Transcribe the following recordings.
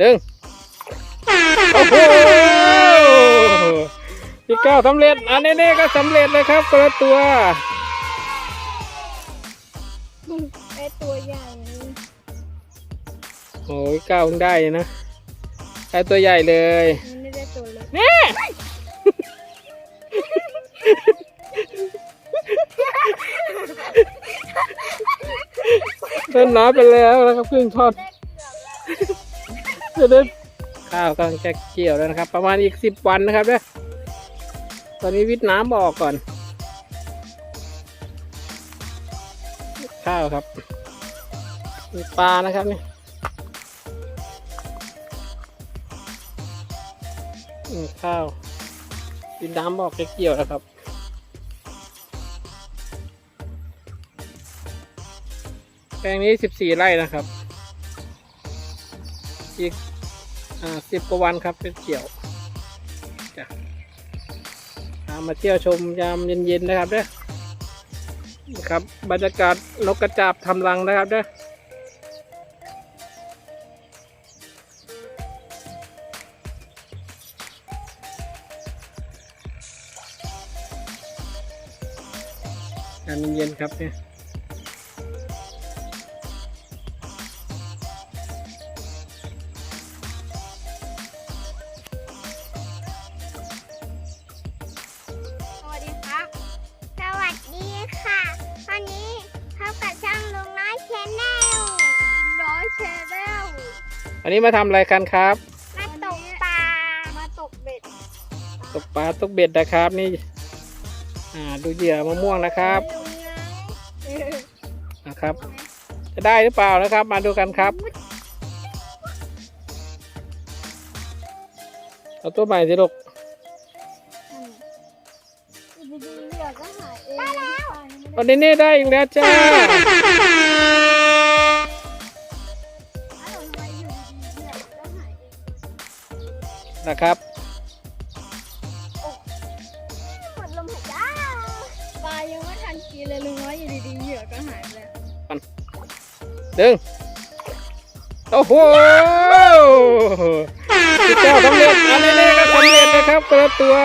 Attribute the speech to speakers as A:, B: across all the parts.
A: ดึงโอ้โหพี่ก้าวสำเร็จ อันนี้ก็สำเร็จเลยครับคนละตัว
B: ไอตัวใหญ่
A: โอ้ยก้าวเพิ่งได้นะได้ตัวใหญ่เลย
B: มันไม่ได้ตัวเล็ก
A: นี่ต้นน้ำไปแล้วนะครับครึ่งทอด จะได้ข้าวกำลังจะเกี่ยวแล้วนะครับ ประมาณอีกสิบวันนะครับเนี่ยตอนนี้วิทย์น้ำออกก่อน ข้าวครับมีปลานะครับนี่ข้าววิทย์น้ำออกจะเกี่ยวแล้วครับแปลงนี้สิบสี่ไร่นะครับ อีกอ่าสิบกว่าวันครับเป็นเกี่ยวจ้ะามาเที่ยวชมยามเย็นๆนะครับเด้อนี่ครับบรรยากาศนกกระจาบทำรังนะครับเด้ออามเย็นครับเนี่ย
B: นนี้
A: มาทำอะไรกันครับ
B: มาตกปลา มาตกเบ็ด
A: ตกปลาตกเบ็ดนะครับ นี่ อ่าดูเหยื่อมะม่วงนะครับ
B: ลุงไงเออ
A: นะครับ จะได้หรือเปล่านะครับ มาดูกันครับเอาตัวใหม่สิลูก
B: อยู่ดีๆเหลือก็หายเองได้แล้ว
A: ตอนนี้นี่ได้อีกแล้วจ้า นะครับ
B: หมดลมหายใจปลายังไม่ทันกินเลยลุงน้อยอยู่ดีๆเหยื่อก็หายไปแล้ว
A: ดึงโอ้โหพี่เจ้าสำเร็จอันนี้ๆก็สำเร็จนะครับคนละตัว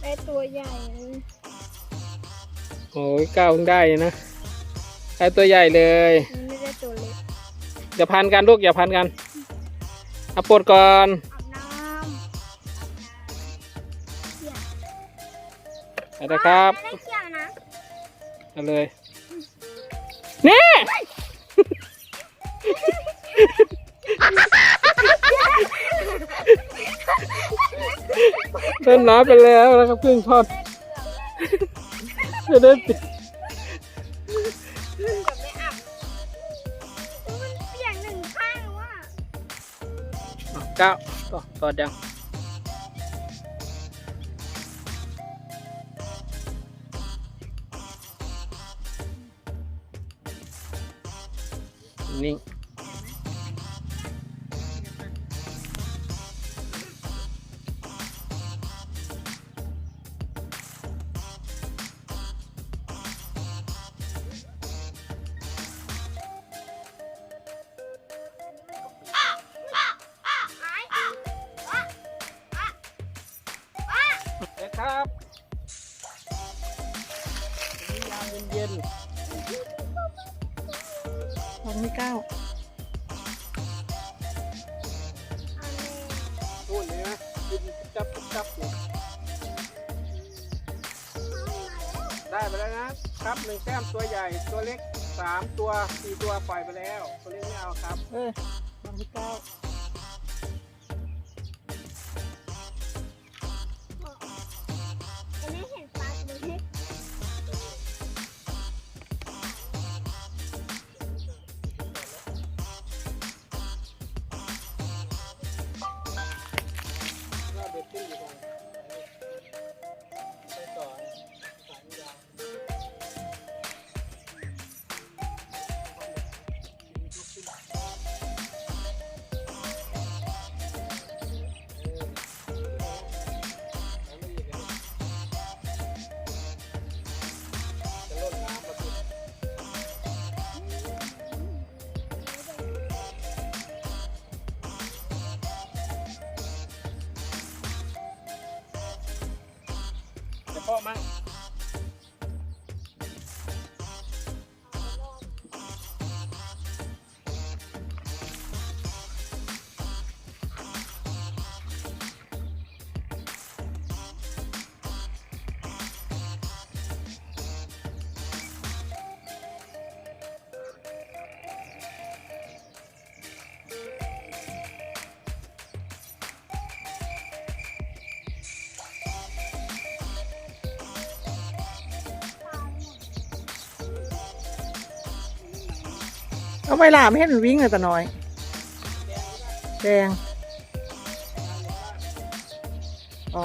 B: ได้ตัวใหญ่
A: โอ้ยก้าวเพิ่งได้นะได้ตัวใหญ่เลย
B: มันไม่ได้ตัวเล็ก
A: อย่าพันกันลูกอย่าพันกัน เอาปลดก่อน
B: อาบน้ำ
A: ไปนะครับ
B: ไม่ได้เกี่ยวนะ
A: เอาเลย นี่ต้นน้ำไปแล้วนะครับครึ่งทอดจะได้
B: เก้า
A: ต่อต่อยังนิ่ง กินจับจับอยู่ได้ไปแล้วนะครับหนึ่งแต้มตัวใหญ่ตัวเล็กสามตัวสี่ตัวปล่อยไปแล้ว ตัวเล็กไม่เอาครับ
C: เออลงไม่ก้า
B: เพาะ
A: มั่ง
C: เอาไม่ลา
B: ม่ให็นวิ่งเลยแต่น้อ
A: ย แด
B: ง อ๋อ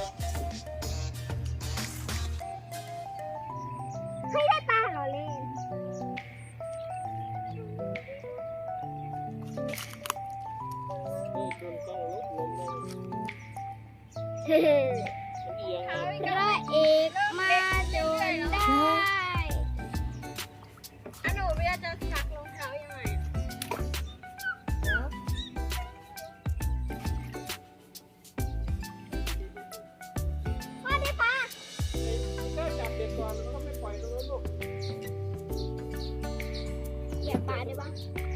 B: 走吧。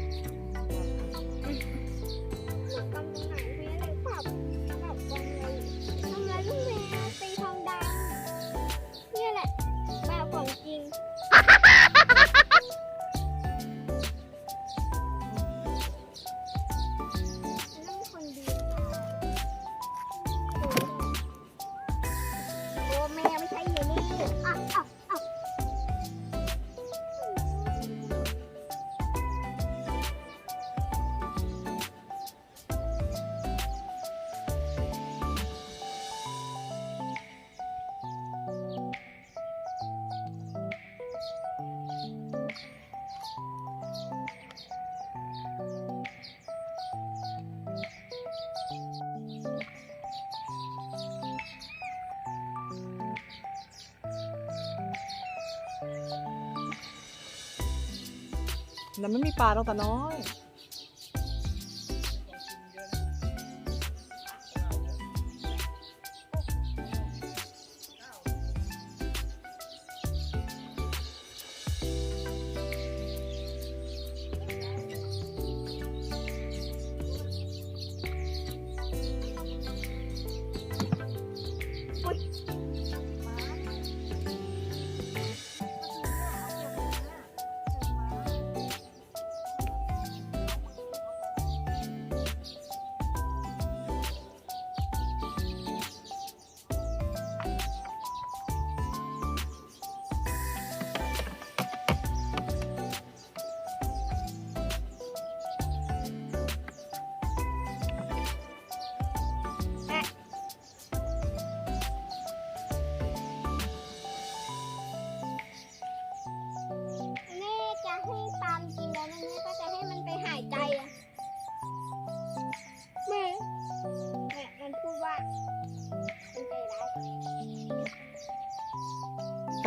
B: แล้
C: วไม่มีปลาตั้งแต่น้อย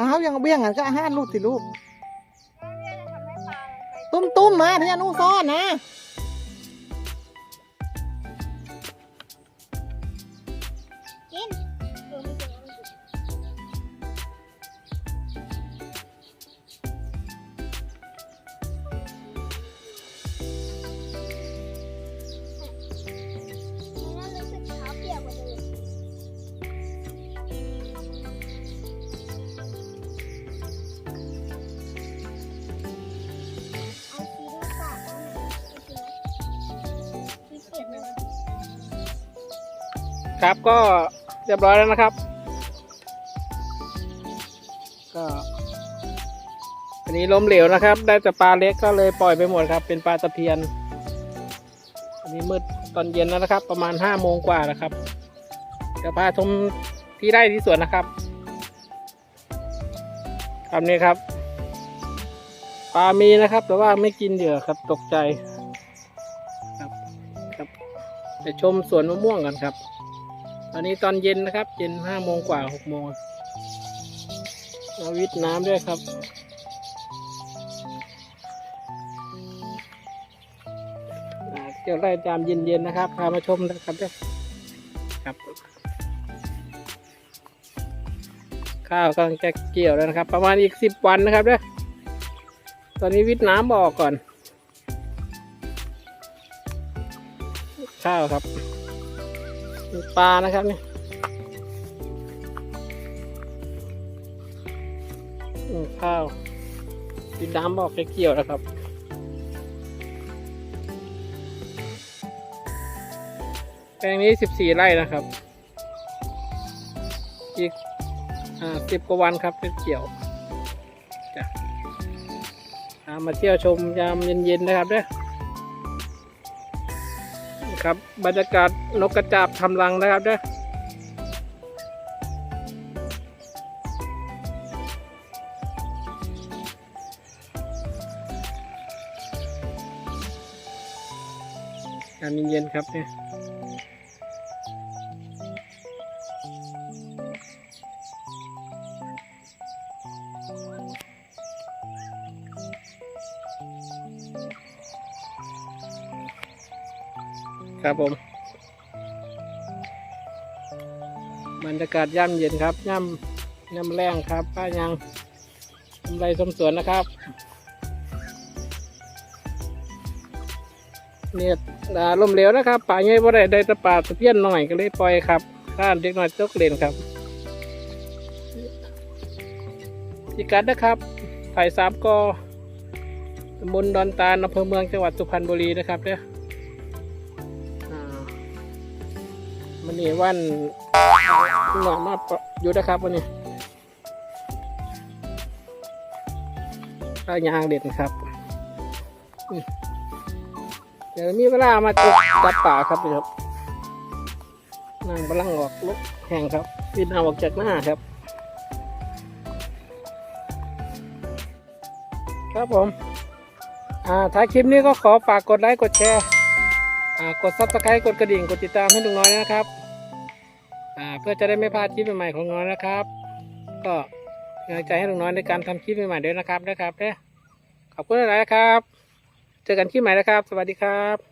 C: เขายังเบี้ยงกันก็อาหารลูกสิลูก
B: แล้วเนี่ยจะทำให้ปลามันไป
C: ตุ้มตุ้มๆมาที่นู่ซ่อนนะ
A: ครับก็เรียบร้อยแล้วนะครับ ก็อันนี้ล้มเหลวนะครับ ได้แต่ปลาเล็กก็เลยปล่อยไปหมดครับ เป็นปลาตะเพียน อันนี้มืดตอนเย็นแล้วนะครับ ประมาณห้าโมงกว่านะครับเดี๋ยวพาชมที่ไร่ที่สวนนะครับครับนี่ครับปลามีนะครับ แต่ว่าไม่กินเหยื่อครับตกใจครับครับไปชมสวนมะม่วงกันครับ ตอนนี้ตอนเย็นนะครับ เย็นห้าโมงกว่าหกโมงมาวิทย์น้ำด้วยครับเที่ยวไร่ยามเย็นๆนะครับ พามาชมนะครับด้วยครับ ข้าวกำลังจะเกี่ยวแล้วนะครับ ประมาณอีกสิบวันนะครับด้วยตอนนี้วิทย์น้ำออกก่อน ข้าวครับ มีปลานะครับนี่อืมข้าวดินน้ำบอกจะเกี่ยวแล้วครับแปลงนี้สิบสี่ไร่นะครับ อีกอ่าสิบกว่าวันครับเป็นเกี่ยวจะามาเที่ยวชมยามเย็นๆนะครับเด้อ ครับ บรรยากาศนกกระจาบทำรังนะครับเด้ออาการเย็นๆครับเนี่ย ครับผม บรรยากาศย่ำเย็นครับย่ำย่ำแรงครับ ป้ายังทำไรสมสวนนะครับ เนี่ยดาลมเหลวนะครับ ป่าใหญ่บ่ได้ได้ต่ป่าตะเพียนหน่อยก็เลยปล่อยครับข้านเด็กน้อยตกเล่นครับพิกัดนะครับไผ่สามกอตำบลดอนตาลอำเภอเมืองจังหวัดสุพรรณบุรีนะครับเนี่ย นี่วันหน่อมาอยู่นะครับวันนี้ข้ายางเด็ดนะครับเดี๋ยวมีเวลามาจับจับป่าครับนี่ครับนั่งบลังออกลุกแห่งครับวินเอาออกจากหน้าครับ ครับผมอ่าท้าคลิปนี้ก็ขอฝากกดไลค์กดแชร์อ่ากดซับสไครต์กดกระดิ่ง กดติดตามให้ลุงน้อยนะครับ เพื่อจะได้ไม่พลาดคลิปใหม่ๆของน้อยนะครับ ก็กำลังใจให้ลุงน้อยในการทำคลิปใหม่ๆด้วยนะครับนะครับเนี่ยขอบคุณหลายๆครับ เจอกันคลิปใหม่นะครับ สวัสดีครับ